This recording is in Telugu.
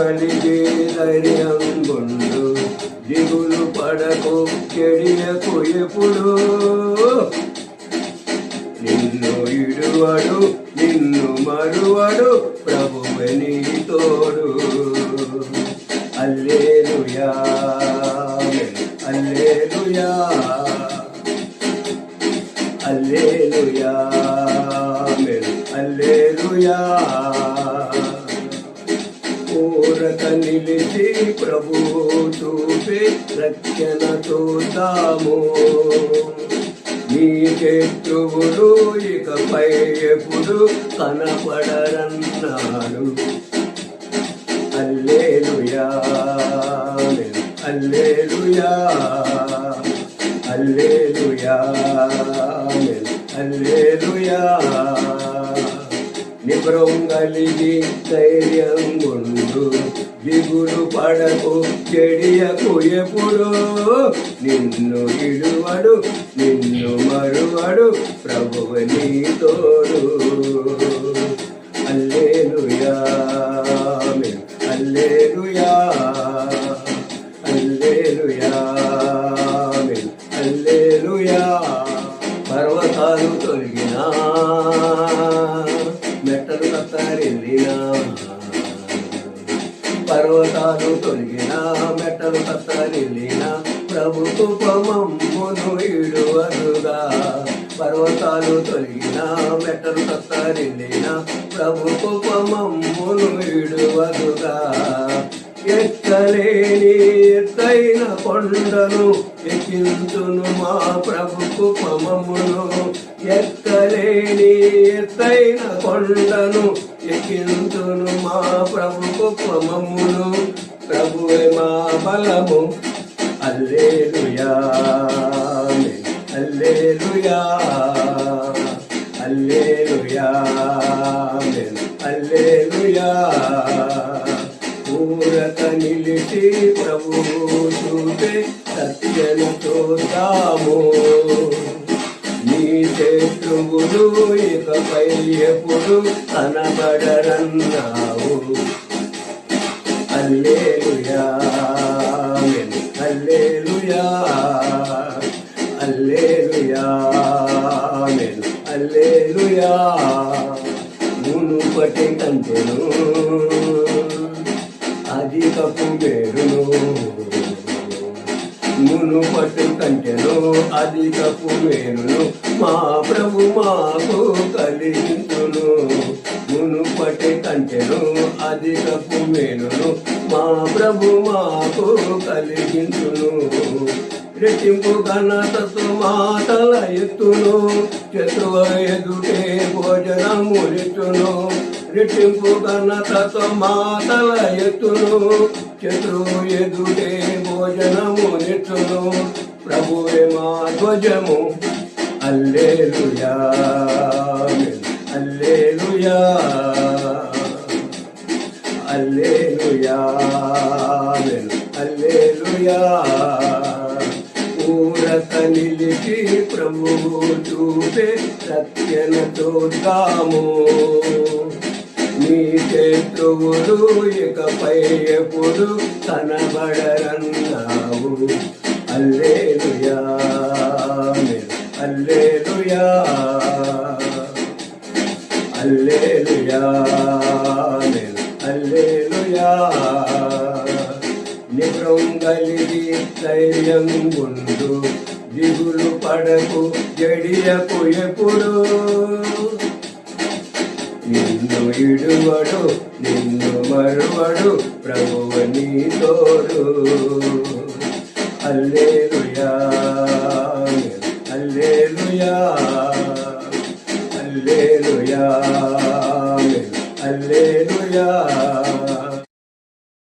కలిగి ధైర్యం గుండు దిగులు పడకు చెడియకు ఎప్పుడు నిన్ను ఇడువడు నిన్ను మరువడు ప్రభువే నీ తోడు. అల్లేలుయా అల్లేలుయా అల్లేలుయా అల్లేలుయా. నిలిచి ప్రభు చూపి రక్షణ చూద్దాము నీ శత్రువులు ఇకపై ఎప్పుడు కనపడరన్నాడు. అల్లేలుయా అల్లేలుయా అల్లేలుయా అల్లేలుయా. నిబ్రంగలిగి ధైర్యం గుండు దిగులు పడకు చెడియకు ఎప్పుడు? నిన్ను ఇడువడు నిన్ను మరువడు ప్రభువు నీ తోడు. అల్లేలుయా అల్లేలుయా అల్లేలుయా అల్లేలుయా పర్వతాలు తొలగినా మెట్టలు కత్తారెళ్ళినా పర్వతాలు తొలగినా మెట్టలు కత్తారెళ్ళినా ప్రభు కుపమమ్మును ఇడువరుగా పర్వతాలు తొలగినా మెట్టలు కత్తారెళ్ళినా ప్రభు కుపమమ్మును ఇడువరుగా ఎక్కలేని ఎత్తైన కొండను ఎక్కించును మా ప్రభుకు పమమును ఎక్కలేని ఎత్తైన కొండను ఎక్కించును మా ప్రభుకు పమమును ప్రభువే మా బలము. అల్లేలుయా. అల్లేలుయా. అల్లేలుయా. అల్లేలుయా. పూరక నిలిచి ప్రభు చూపే సత్యను చూస్తాము నీ శత్రువులు ఇకపై ఎప్పుడు కనబడరన్నావు. అల్లేలుయా అల్లేలుయా అల్లేలుయా అల్లేలుయా. మునుపటి కంటెను అధికపు మును పట్టు కంటెను అధికపు మేరును మా ప్రభు మాకు కలిగించును. మునుపటి కంటెను అధికపు మేలును మా ప్రభు మాకు కలిగించును. రెట్టింపు ఘనతతో మాటల ఎత్తును. శత్రువ ఎదుటే భోజనం రెట్టింపు ఘనతతో మాతల ఎత్తును శత్రువు ఎదుటే భోజనము నెత్తును ప్రభువే మా ధ్వజము. అల్లేలుయా. అల్లేలుయా. అల్లేలుయా. అల్లేలుయా. ఊరక నిలిచి ప్రభువు చూపే సత్యన చూద్దాము నీ శత్రువులు ఇకపై ఎప్పుడు కనబడరన్నావు అల్లేలుయా అల్లేలుయా అల్లేలుయా అల్లేలుయా. నిబృంగలిగి ధైర్యం గుండు దిగులు పడకు జడియకు ఎప్పుడు నిన్ను ఇడువడు నిన్ను మరువడు ప్రభువ నీ తోడు. అల్లేలు